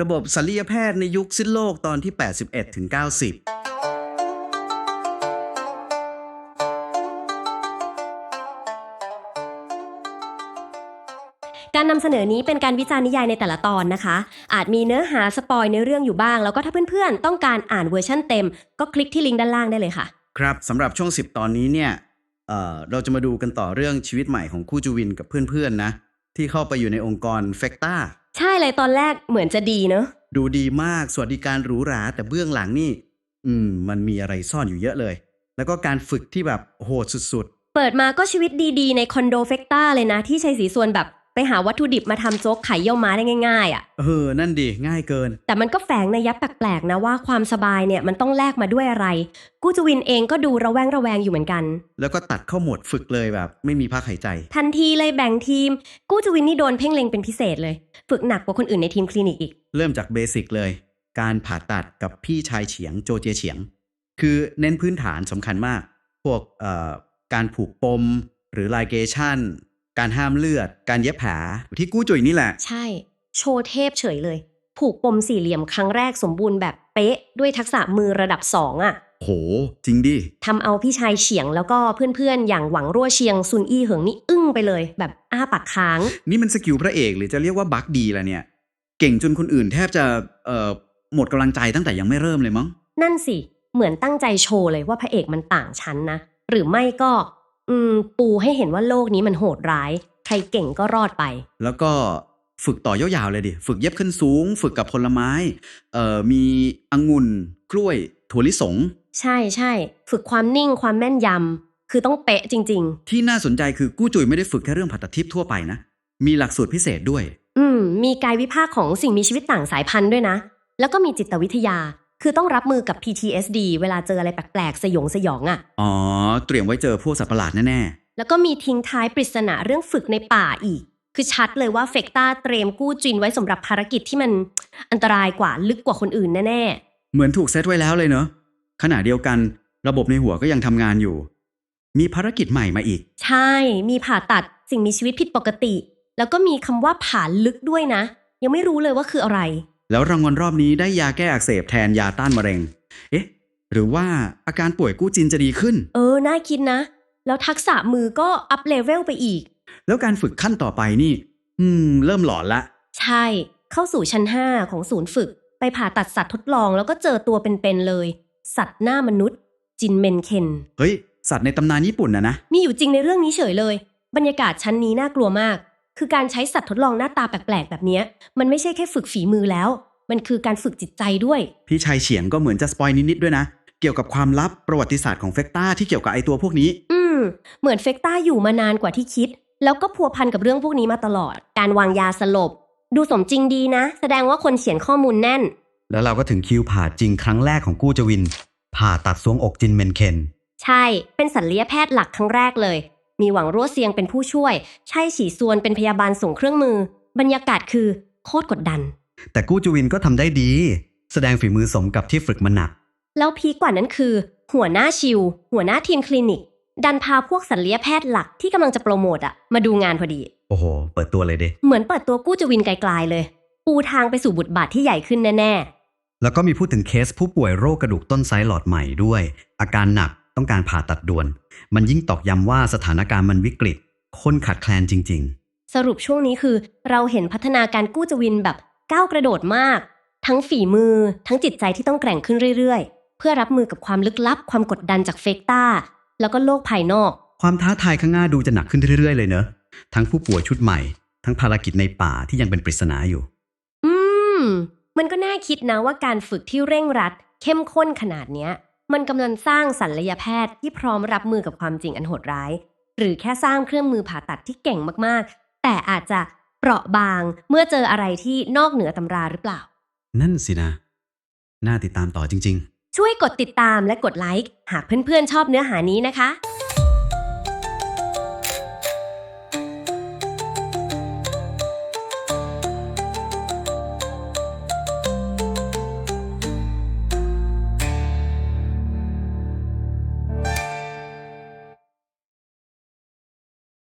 ระบบศัลยแพทย์ในยุคสิ้นโลกตอนที่ 81ถึง90การนำเสนอนี้เป็นการวิจารณ์นิยายในแต่ละตอนนะคะ อาจมีเนื้อหาสปอยในเรื่องอยู่บ้าง แล้วก็ถ้าเพื่อนๆ ต้องการอ่านเวอร์ชั่นเต็ม ก็คลิกที่ลิงก์ด้านล่างได้เลยค่ะ ครับสำหรับช่วง 10 ตอนนี้เนี่ยเอ่อเราจะมาดูกันต่อเรื่องชีวิตใหม่ของคู่จูวินกับเพื่อนๆนะ ที่เข้าไปอยู่ในองค์กรเฟกตา ใช่เลยตอนแรกเหมือนจะดีเนอะดูดีมากสวัสดิการหรูหรา แต่เบื้องหลังนี่ อืม มันมีอะไรซ่อนอยู่เยอะเลย แล้วก็การฝึกที่แบบโหดสุดเปิดมาก็ชีวิตดีๆในคอนโดเฟกต้าเลยนะ ที่ชัยศรีส่วนแบบไปหาวัตถุดิบมาทำโจ๊กไข่เยี่ยวม้าได้ง่ายๆอะ่ะ ๆ เออ นั่นดีง่ายเกิน แต่มันก็แฝงในยยับแปลกๆนะว่าความสบายเนี่ยมันต้องแลกมาด้วยอะไร กูจวินเองก็ดูระแวงระแวงอยู่เหมือนกัน แล้วก็ตัดเข้าโหมดฝึกเลยแบบ ไม่มีพักหายใจ ทันทีเลยแบ่งทีม กูจวินนี่โดนเพ่งเล็งเป็นพิเศษเลย ฝึกหนักกว่าคนอื่นในทีมคลินิกอีก เริ่มจากเบสิกเลย การผ่าตัดกับพี่ชายเฉียงโจเจเฉียง คือเน้นพื้นฐานสำคัญมาก พวกเอ่อการผูกปม หรือไลเกชันการห้ามเลือด การเย็บแผลที่กู้จุยนี่แหละ ใช่ โชว์เทพเฉยเลย ผูกปมสี่เหลี่ยมครั้งแรกสมบูรณ์แบบเป๊ะ ด้วยทักษะมือระดับสองอะ่ะ โห จริงดิทำเอาพี่ชายเฉียงแล้วก็เพื่อนๆ อย่างหวังรั่วเชียงซุนอี้เหิงนี่อึ้งไปเลย แบบอ้าปากค้าง นี่มันสกิลพระเอกหรือจะเรียกว่าบัคดีละเนี่ย เก่งจนคนอื่นแทบจะเอ่อหมดกำลังใจตั้งแต่ยังไม่เริ่มเลยมั้ง นั่นสิ เหมือนตั้งใจโชว์เลยว่าพระเอกมันต่างชั้นนะ หรือไม่ก็ อืม ปูให้เห็นว่าโลกนี้มันโหดร้าย ใครเก่งก็รอดไป แล้วก็ฝึกต่อยาวๆเลยดิ ฝึกเย็บขึ้นสูง ฝึกกับผลไม้ เอ่อมีองุ่นกล้วย ถั่วลิสง ใช่ใช่ฝึกความนิ่งความแม่นยำคือต้องเป๊ะจริง ที่น่าสนใจคือกู้จุยไม่ได้ฝึกแค่เรื่องผัตทิพย์ทั่วไปนะ มีหลักสูตรพิเศษด้วย ๆ อืม มีกายวิภาคของสิ่งมีชีวิตต่างสายพันธุ์ด้วยนะ แล้วก็มีจิตวิทยา คือต้องรับมือกับ PTSD เวลาเจออะไรแปลกๆ สยองสยองอะ่ะ อ๋อ เตรียมไว้เจอพวกสัตว์ประหลาดแน่แล้วก็มีทิ้งท้ายปริศนาเรื่องฝึกในป่าอีก คือชัดเลยว่าเฟกต้าเตรียมกู้จินไว้สำหรับภารกิจที่มันอันตรายกว่าลึกกว่าคนอื่นแน่ๆ เหมือนถูกเซตไว้แล้วเลยเนอะขณะเดียวกันระบบในหัวก็ยังทำงานอยู่ มีภารกิจใหม่มาอีกๆใช่ มีผ่าตัดสิ่งมีชีวิตผิดปกติ แล้วก็มีคำว่าผ่าลึกด้วยนะ ยังไม่รู้เลยว่าคืออะไร แล้วรางวัลรอบนี้ได้ยาแก้อักเสบแทนยาต้านมะเร็ง เอ๊ะ หรือว่าอาการป่วยกู้จินจะดีขึ้น เออ น่าคิดนะ แล้วทักษะมือก็อัพเลเวลไปอีก แล้วการฝึกขั้นต่อไปนี่ อืม เริ่มหลอนละ ใช่ เข้าสู่ชั้น 5 ของศูนย์ฝึก ไปผ่าตัดสัตว์ทดลองแล้วก็เจอตัวเป็นๆเลย สัตว์หน้ามนุษย์ จินเมนเคน เฮ้ย สัตว์ในตำนานญี่ปุ่นนะนะ มีอยู่จริงในเรื่องนี้เฉยเลย บรรยากาศชั้นนี้น่ากลัวมาก คือการใช้สัตว์ทดลองหน้าตาแปลกๆแบบเนี้ย มันไม่ใช่แค่ฝึกฝีมือแล้ว มันคือการฝึกจิตใจด้วย พี่ชายเฉียงก็เหมือนจะสปอยนิดๆด้วยนะ เกี่ยวกับความลับประวัติศาสตร์ของเฟกตาที่เกี่ยวกับไอตัวพวกนี้ อืม เหมือนเฟกต้าอยู่มานานกว่าที่คิด แล้วก็พัวพันกับเรื่องพวกนี้มาตลอด การวางยาสลบ ดูสมจริงดีนะ แสดงว่าคนเขียนข้อมูลแน่น แล้วเราก็ถึงคิวผ่าจริงครั้งแรกของกู้จวิน ผ่าตัดสวงอกจินเมนเคน ใช่ เป็นศัลยแพทย์หลักครั้งแรกเลย มีหวังรั่วเซียงเป็นผู้ช่วย ใช่ฉีซวนเป็นพยาบาลส่งเครื่องมือ บรรยากาศคือโคตรกดดัน แต่กู้จวินก็ทำได้ดี แสดงฝีมือสมกับที่ฝึกมาหนัก แล้วพีคกว่านั้นคือ หัวหน้าชิว หัวหน้าทีมคลินิก ดันพาพวกศัลยแพทย์หลักที่กำลังจะโปรโมทอะมาดูงานพอดี โอ้โห เปิดตัวเลยเดเหมือนเปิดตัวกู้จวินไกลๆเลย ปูทางไปสู่บทบาทที่ใหญ่ขึ้นแน่แล้วก็มีพูดถึงเคสผู้ป่วยโรคกระดูกต้นไซส์หลอดใหม่ด้วย อาการหนักต้องการผ่าตัดด่วน มันยิ่งตอกย้ำว่าสถานการณ์มันวิกฤต คนขาดแคลนจริง ๆ สรุปช่วงนี้คือ เราเห็นพัฒนาการกู้จวินแบบก้าวกระโดดมาก ทั้งฝีมือ ทั้งจิตใจที่ต้องแกร่งขึ้นเรื่อยๆ เพื่อรับมือกับความลึกลับความกดดันจากเฟกต้า แล้วก็โลกภายนอกๆความท้าทายข้างหน้าดูจะหนักขึ้นเรื่อยๆ เลยเนอะทั้งผู้ป่วยชุดใหม่ ทั้งภารกิจในป่าที่ยังเป็นปริศนาอยู่ อืม มันก็น่าคิดนะว่าการฝึกที่เร่งรัด เข้มข้นขนาดเนี้ย มันกำลังสร้างศัลยแพทย์ที่พร้อมรับมือกับความจริงอันโหดร้าย หรือแค่สร้างเครื่องมือผ่าตัดที่เก่งมากๆ แต่อาจจะเปราะบางเมื่อเจออะไรที่นอกเหนือตำราหรือเปล่า นั่นสินะ น่าติดตามต่อจริง ๆ ช่วยกดติดตามและกดไลค์หากเพื่อนๆชอบเนื้อหานี้นะคะ